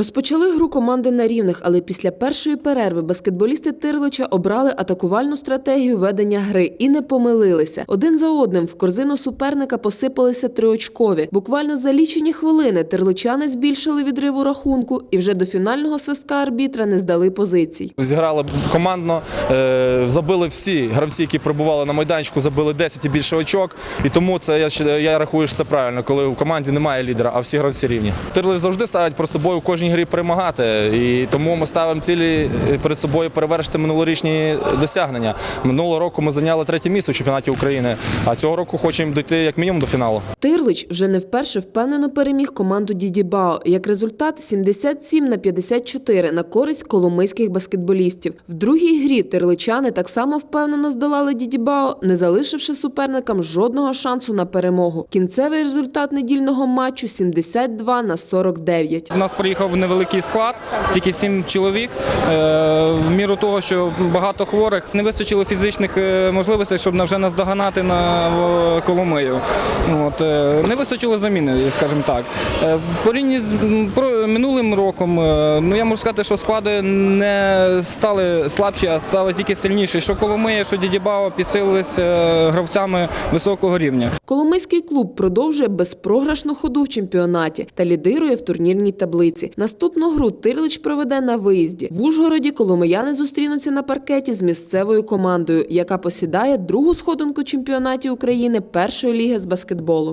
Розпочали гру команди на рівних, але після першої перерви баскетболісти Тирлича обрали атакувальну стратегію ведення гри і не помилилися. Один за одним в корзину суперника посипалися триочкові. Буквально за лічені хвилини тирличани збільшили відрив у рахунку і вже до фінального свистка арбітра не здали позицій. Зіграли командно, е, забили всі гравці, які перебували на майданчику, забили 10 і більше очок. І тому це я, я рахую, що це правильно, коли в команді немає лідера, а всі гравці рівні. Тирлич завжди ставить про собою кожній грі перемагати. І тому ми ставимо цілі е, перед собою перевершити минулорічні досягнення. Минулого року ми зайняли третє місце в чемпіонаті України, а цього року хочемо дійти як мінімум до фіналу. Тирлич вже не вперше впевнено переміг команду Дідібао. Як результат 77 на 54 на користь коломийських баскетболістів. В другій грі тирличани так само впевнено здолали Дідібао, не залишивши суперникам жодного шансу на перемогу. Кінцевий результат недільного матчу 72 на 49. У нас приїхав невеликий склад, тільки сім чоловік. Е, В міру того, що багато хворих, не вистачило фізичних е, можливостей, щоб вже наздоганати на Коломию. От, е, не вистачило заміни, скажімо так. Порівняно з минулим роком, е, ну я можу сказати, що склади не стали слабші, а стали тільки сильніші. Що Коломия, що Дідібао підсилились е, гравцями високого рівня. Коломийський клуб продовжує безпрограшну ходу в чемпіонаті та лідирує в турнірній таблиці. Наступну гру Тирлич проведе на виїзді. В Ужгороді коломияни зустрінуться на паркеті з місцевою командою, яка посідає другу сходинку чемпіонаті України першої ліги з баскетболу.